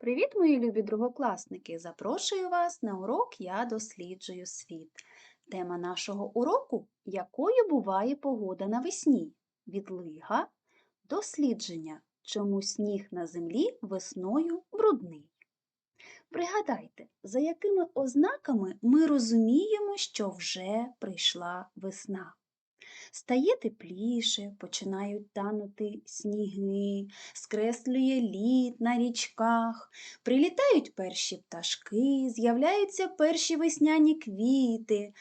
Привіт, мої любі другокласники! Запрошую вас на урок Я досліджую світ. Тема нашого уроку якою буває погода навесні? Відлига, дослідження, чому сніг на землі весною брудний. Пригадайте, за якими ознаками ми розуміємо, що вже прийшла весна. Стає тепліше, починають танути сніги, скреслює лід на річках, прилітають перші пташки, з'являються перші весняні квіти,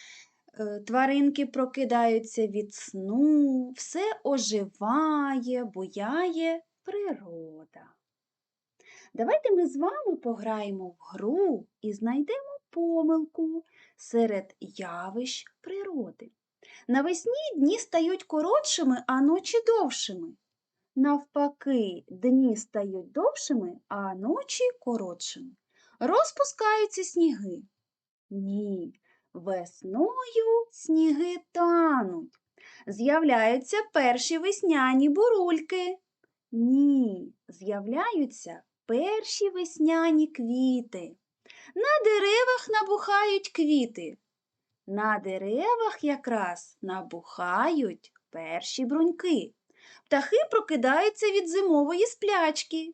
е, тваринки прокидаються від сну, все оживає, буяє природа. Давайте ми з вами пограємо в гру і знайдемо помилку серед явищ природи. Навесні дні стають коротшими, а ночі довшими. Навпаки, дні стають довшими, а ночі коротшими. Розпускаються сніги. Ні, весною сніги тануть. З'являються перші весняні бурульки. Ні, з'являються перші весняні квіти. На деревах набухають квіти. На деревах якраз набухають перші бруньки. Птахи прокидаються від зимової сплячки.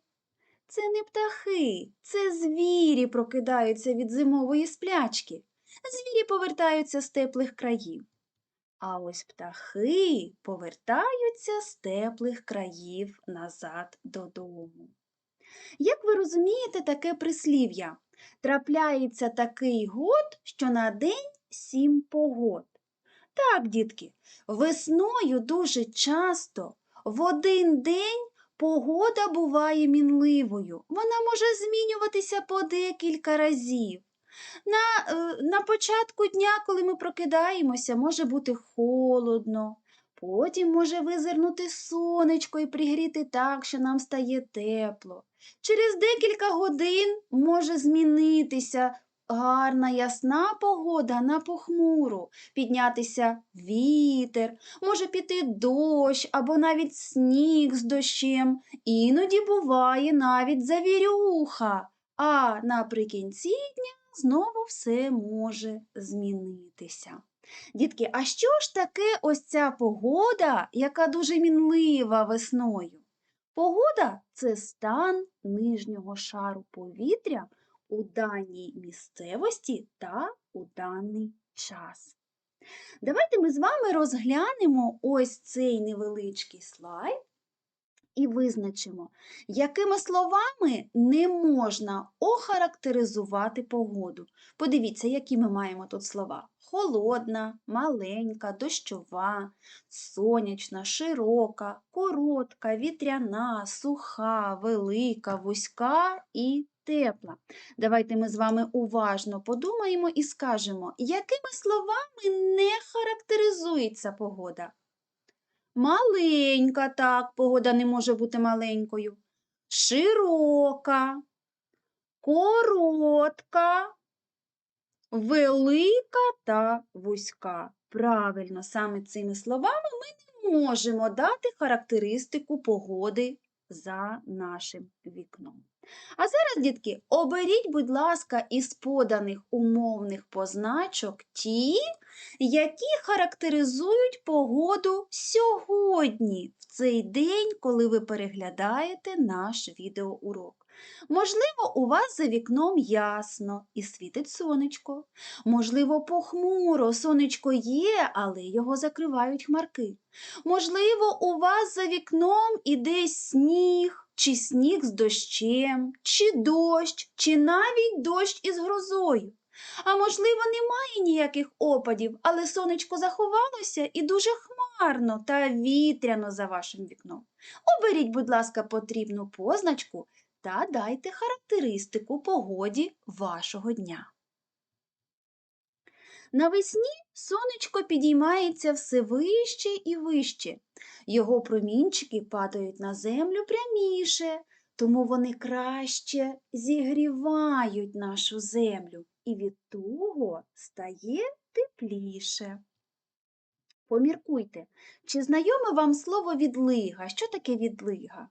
Це не птахи, це звірі прокидаються від зимової сплячки. Звірі повертаються з теплих країв. А ось птахи повертаються з теплих країв назад додому. Як ви розумієте таке прислів'я? Трапляється такий год, що на день сім погод. Так, дітки, весною дуже часто в один день погода буває мінливою. Вона може змінюватися по декілька разів. На, е, на початку дня, коли ми прокидаємося, може бути холодно. Потім може визирнути сонечко і пригріти так, що нам стає тепло. Через декілька годин може змінитися гарна ясна погода на похмуру, піднятися вітер, може піти дощ або навіть сніг з дощем. Іноді буває навіть завірюха, а наприкінці дня знову все може змінитися. Дітки, а що ж таке ось ця погода, яка дуже мінлива весною? Погода це стан нижнього шару повітря у даній місцевості та у даний час. Давайте ми з вами розглянемо ось цей невеличкий слайд і визначимо, якими словами не можна охарактеризувати погоду. Подивіться, які ми маємо тут слова: холодна, маленька, дощова, сонячна, широка, коротка, вітряна, суха, велика, вузька і тепла. Давайте ми з вами уважно подумаємо і скажемо, якими словами не характеризується погода. Маленька, так, погода не може бути маленькою. Широка, коротка, велика та вузька. Правильно, саме цими словами ми не можемо дати характеристику погоди за нашим вікном. А зараз, дітки, оберіть, будь ласка, із поданих умовних позначок ті, які характеризують погоду сьогодні, в цей день, коли ви переглядаєте наш відеоурок. Можливо, у вас за вікном ясно і світить сонечко. Можливо, похмуро сонечко є, але його закривають хмарки. Можливо, у вас за вікном іде сніг чи сніг з дощем, чи дощ, чи навіть дощ із грозою. А можливо, немає ніяких опадів, але сонечко заховалося і дуже хмарно та вітряно за вашим вікном. Оберіть, будь ласка, потрібну позначку та дайте характеристику погоді вашого дня. Навесні сонечко підіймається все вище і вище. Його промінчики падають на землю пряміше, тому вони краще зігрівають нашу землю і від того стає тепліше. Поміркуйте, чи знайоме вам слово відлига? Що таке відлига?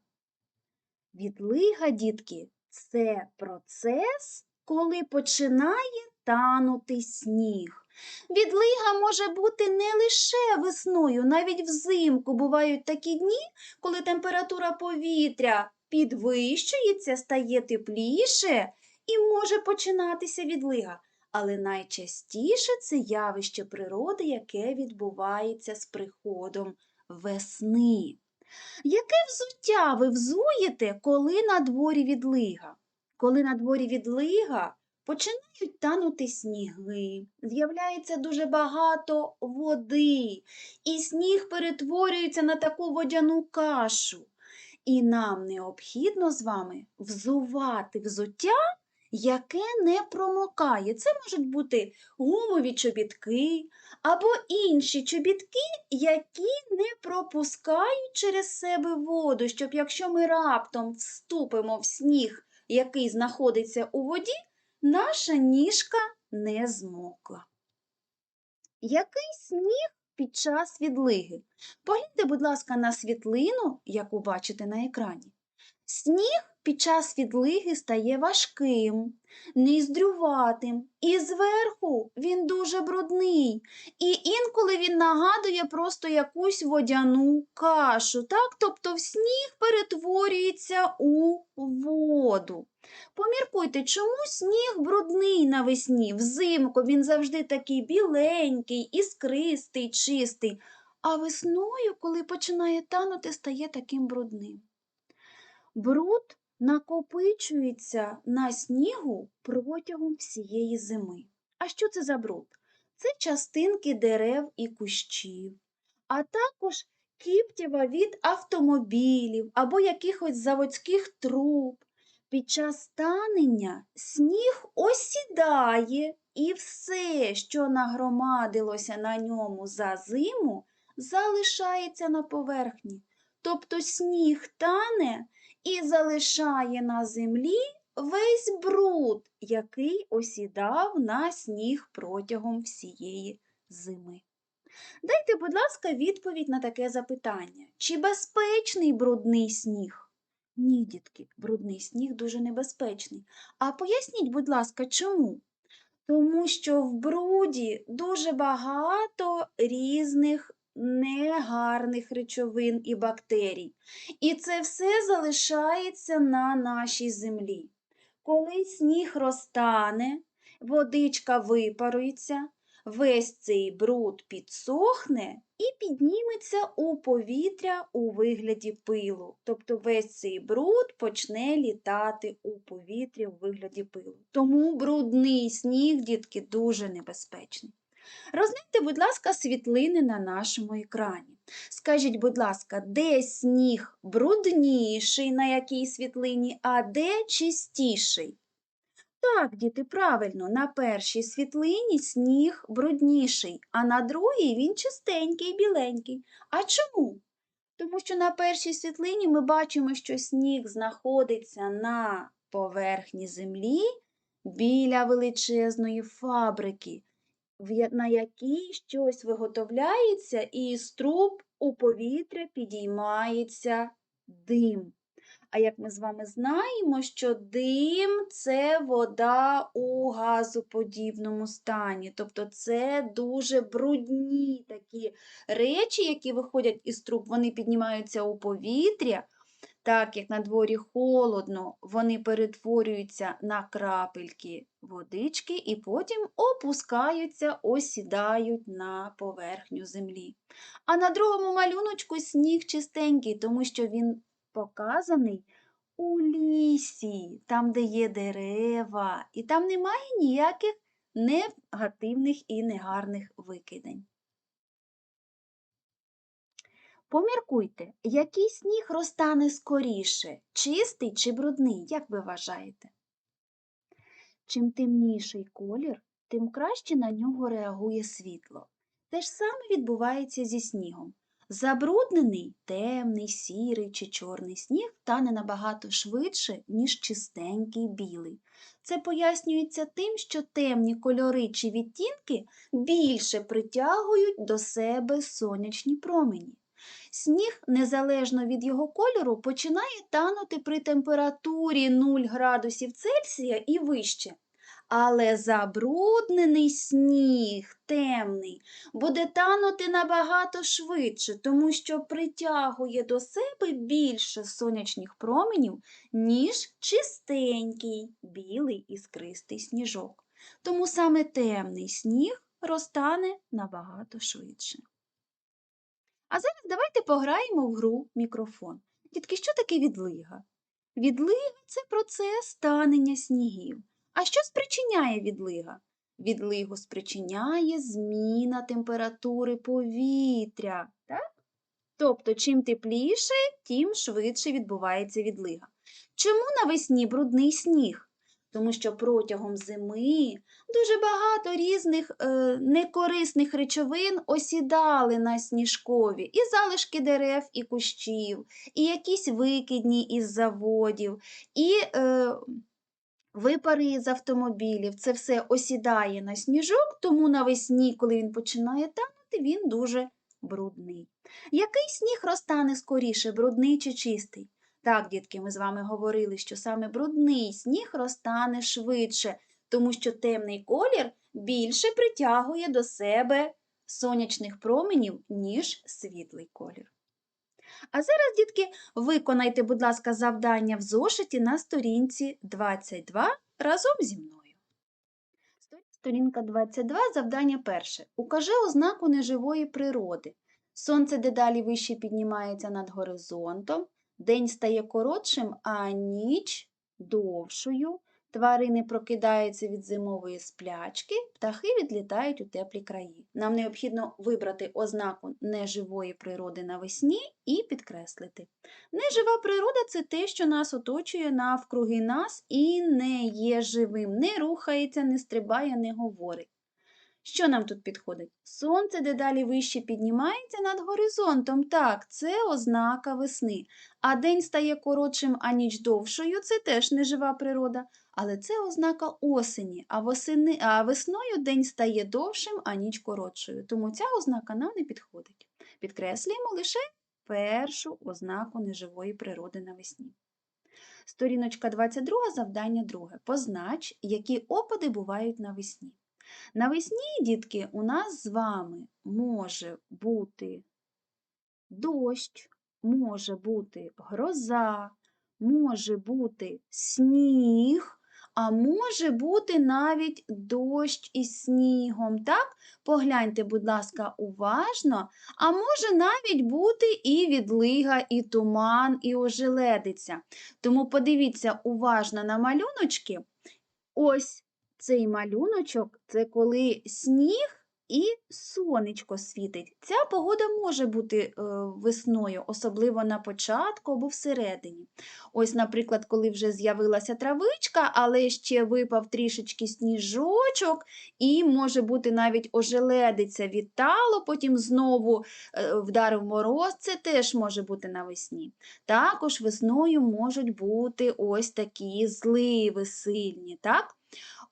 Відлига, дітки, Це процес, коли починає танути сніг. Відлига може бути не лише весною, навіть взимку бувають такі дні, коли температура повітря підвищується, стає тепліше і може починатися відлига. Але найчастіше це явище природи, яке відбувається з приходом весни. Яке взуття ви взуєте, коли на дворі відлига? Коли на дворі відлига, починають танути сніги, з'являється дуже багато води, і сніг перетворюється на таку водяну кашу. І нам необхідно з вами взувати взуття, яке не промокає. Це можуть бути гумові чобітки або інші чобітки, які не пропускають через себе воду, щоб якщо ми раптом вступимо в сніг, який знаходиться у воді, наша ніжка не змокла. Який сніг під час відлиги? Погляньте, будь ласка, на світлину, яку бачите на екрані. Сніг під час відлиги стає важким, ніздрюватим, і зверху він дуже брудний. І інколи він нагадує просто якусь водяну кашу. Так? Тобто в сніг перетворюється у воду. Поміркуйте, чому сніг брудний навесні? Взимку він завжди такий біленький, іскристий, чистий, а весною, коли починає танути, стає таким брудним. Бруд накопичується на снігу протягом всієї зими. А що це за бруд? Це частинки дерев і кущів, а також кіптєва від автомобілів або якихось заводських труб. Під час танення сніг осідає і все, що нагромадилося на ньому за зиму, залишається на поверхні. Тобто сніг тане і залишає на землі весь бруд, який осідав на сніг протягом всієї зими. Дайте, будь ласка, відповідь на таке запитання. Чи безпечний брудний сніг? Ні, дітки, брудний сніг дуже небезпечний. А поясніть, будь ласка, чому? Тому що в бруді дуже багато різних негарних речовин і бактерій. І це все залишається на нашій землі. Коли сніг розтане, водичка випарується, весь цей бруд підсохне і підніметься у повітря у вигляді пилу. Тобто весь цей бруд почне літати у повітрі у вигляді пилу. Тому брудний сніг, дітки, дуже небезпечний. Розгляньте, будь ласка, світлини на нашому екрані. Скажіть, будь ласка, де сніг брудніший на якій світлині, а де чистіший? Так, діти, правильно, на першій світлині сніг брудніший, а на другій він чистенький, біленький. А чому? Тому що на першій світлині ми бачимо, що сніг знаходиться на поверхні землі біля величезної фабрики на якій щось виготовляється, і з труб у повітря підіймається дим. А як ми з вами знаємо, що дим це вода у газоподібному стані. Тобто це дуже брудні такі речі, які виходять із труб, вони піднімаються у повітря, так як на дворі холодно, вони перетворюються на крапельки водички і потім опускаються, осідають на поверхню землі. А на другому малюночку сніг чистенький, тому що він показаний у лісі, там, де є дерева, і там немає ніяких негативних і негарних викидень. Поміркуйте, який сніг розтане скоріше, чистий чи брудний, як ви вважаєте? Чим темніший колір, тим краще на нього реагує світло. Те ж саме відбувається зі снігом. Забруднений темний, сірий чи чорний сніг тане набагато швидше, ніж чистенький білий. Це пояснюється тим, що темні кольори чи відтінки більше притягують до себе сонячні промені. Сніг, незалежно від його кольору, починає танути при температурі 0 градусів Цельсія і вище. Але забруднений сніг, темний, буде танути набагато швидше, тому що притягує до себе більше сонячних променів, ніж чистенький, білий іскристий сніжок. Тому саме темний сніг розтане набагато швидше. А зараз давайте пограємо в гру мікрофон. Дітки, що таке відлига? Відлига це процес танення снігів. А що спричиняє відлига? Відлигу спричиняє зміна температури повітря. Так? Тобто, чим тепліше, тим швидше відбувається відлига. Чому навесні брудний сніг? Тому що протягом зими дуже багато різних е, некорисних речовин осідали на сніжкові, і залишки дерев і кущів, і якісь викидні із заводів, і е, випари із автомобілів. Це все осідає на сніжок, тому навесні, коли він починає танути, він дуже брудний. Який сніг розтане скоріше, брудний чи чистий? Так, дітки, ми з вами говорили, що саме брудний сніг розтане швидше, тому що темний колір більше притягує до себе сонячних променів, ніж світлий колір. А зараз, дітки, виконайте, будь ласка, завдання в зошиті на сторінці 22 разом зі мною. Сторінка 22, завдання перше. Укажи ознаку неживої природи. Сонце дедалі вище піднімається над горизонтом, день стає коротшим, а ніч довшою. Тварини прокидаються від зимової сплячки, птахи відлітають у теплі краї. Нам необхідно вибрати ознаку неживої природи навесні і підкреслити. Нежива природа це те, що нас оточує навкруги нас і не є живим, не рухається, не стрибає, не говорить. Що нам тут підходить? Сонце дедалі вище піднімається над горизонтом. Так, це ознака весни. А день стає коротшим, а ніч довшою це теж нежива природа. Але це ознака осені, а, восени, а весною день стає довшим, а ніч коротшою. Тому ця ознака нам не підходить. Підкреслюємо лише першу ознаку неживої природи навесні. Сторіночка 22, завдання друге. Познач, які опади бувають навесні. Навесні, дітки, у нас з вами може бути дощ, може бути гроза, може бути сніг, а може бути навіть дощ із снігом. Так? Погляньте, будь ласка, уважно, а може навіть бути і відлига, і туман, і ожеледиця. Тому подивіться уважно на малюночки. Ось цей малюночок це коли сніг і сонечко світить. Ця погода може бути е, весною, особливо на початку або всередині. Ось, наприклад, коли вже з'явилася травичка, але ще випав трішечки сніжочок, і може бути навіть ожеледиця відтало, потім знову е, вдарив мороз, це теж може бути навесні. Також весною можуть бути ось такі зливи сильні. так?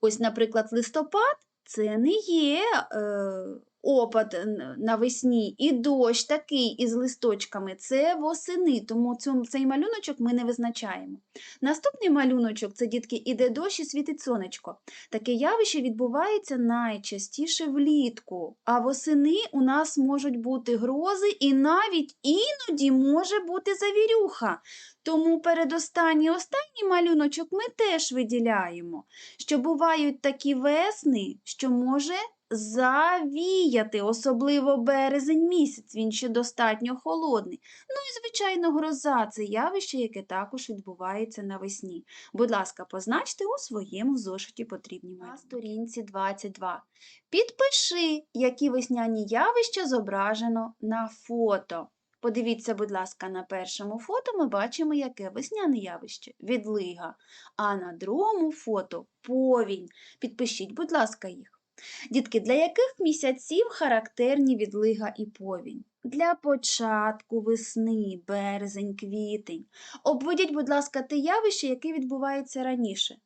Ось, наприклад, листопад це не є е, опад н- навесні, і дощ такий із листочками це восени, тому цей малюночок ми не визначаємо. Наступний малюночок це дітки іде дощ і світить сонечко. Таке явище відбувається найчастіше влітку, а восени у нас можуть бути грози і навіть іноді може бути завірюха. Тому передостанній останній малюночок ми теж виділяємо, що бувають такі весни, що може завіяти, особливо березень місяць, він ще достатньо холодний. Ну і, звичайно, гроза це явище, яке також відбувається навесні. Будь ласка, позначте у своєму зошиті потрібні на сторінці 22. Підпиши, які весняні явища зображено на фото. Подивіться, будь ласка, на першому фото ми бачимо, яке весняне явище відлига, а на другому фото повінь. Підпишіть, будь ласка, їх. Дітки, для яких місяців характерні відлига і повінь? Для початку весни, березень, квітень. Обведіть, будь ласка, те явище, яке відбувається раніше.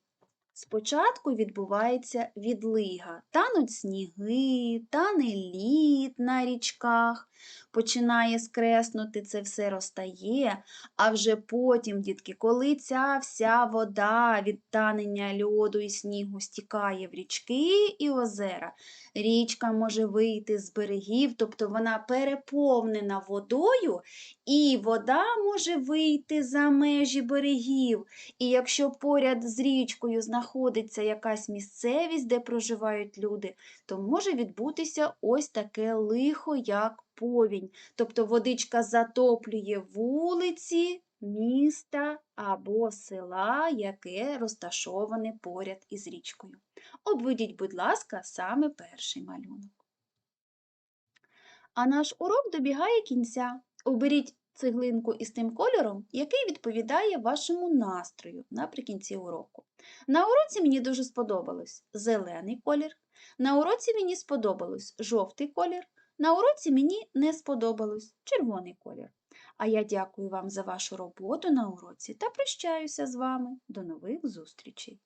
Спочатку відбувається відлига, тануть сніги, тане лід на річках, починає скреснути, це все розтає, а вже потім, дітки, коли ця вся вода від танення льоду і снігу стікає в річки і озера, річка може вийти з берегів, тобто вона переповнена водою, і вода може вийти за межі берегів. І якщо поряд з річкою знаходиться якась місцевість, де проживають люди, то може відбутися ось таке лихо, як повінь. Тобто водичка затоплює вулиці, міста або села, яке розташоване поряд із річкою. Обведіть, будь ласка, саме перший малюнок. А наш урок добігає кінця. Оберіть цеглинку із тим кольором, який відповідає вашому настрою наприкінці уроку. На уроці мені дуже сподобалось зелений колір, на уроці мені сподобалось жовтий колір, на уроці мені не сподобалось червоний колір. А я дякую вам за вашу роботу на уроці та прощаюся з вами. До нових зустрічей!